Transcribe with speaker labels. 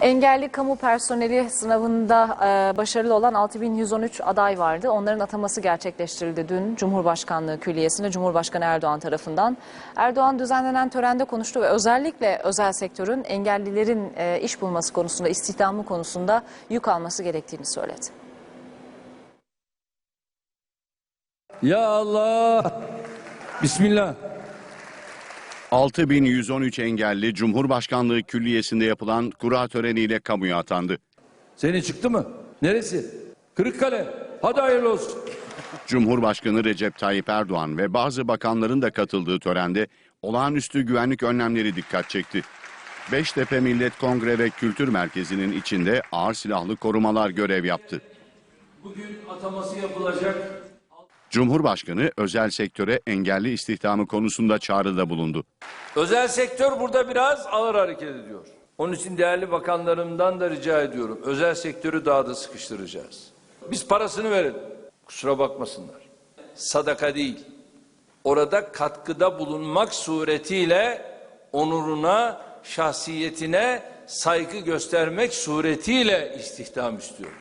Speaker 1: Engelli kamu personeli sınavında e, başarılı olan 6113 aday vardı. Onların ataması gerçekleştirildi dün Cumhurbaşkanlığı Külliyesi'nde Cumhurbaşkanı Erdoğan tarafından. Erdoğan düzenlenen törende konuştu ve özellikle özel sektörün engellilerin e, iş bulması konusunda, istihdamı konusunda yük alması gerektiğini söyledi.
Speaker 2: Ya Allah. Bismillah.
Speaker 3: 6113 engelli Cumhurbaşkanlığı Külliyesi'nde yapılan kura töreniyle kamuya atandı.
Speaker 2: Senin çıktı mı? Neresi? Kırıkkale. Hadi hayırlı olsun.
Speaker 3: Cumhurbaşkanı Recep Tayyip Erdoğan ve bazı bakanların da katıldığı törende olağanüstü güvenlik önlemleri dikkat çekti. Beştepe Millet Kongre ve Kültür Merkezi'nin içinde ağır silahlı korumalar görev yaptı.
Speaker 2: Bugün ataması yapılacak.
Speaker 3: Cumhurbaşkanı özel sektöre engelli istihdamı konusunda çağrıda bulundu.
Speaker 2: Özel sektör burada biraz ağır hareket ediyor. Onun için değerli bakanlarımdan da rica ediyorum. Özel sektörü daha da sıkıştıracağız. Biz parasını verelim. Kusura bakmasınlar. Sadaka değil. Orada katkıda bulunmak suretiyle onuruna, şahsiyetine saygı göstermek suretiyle istihdam istiyoruz.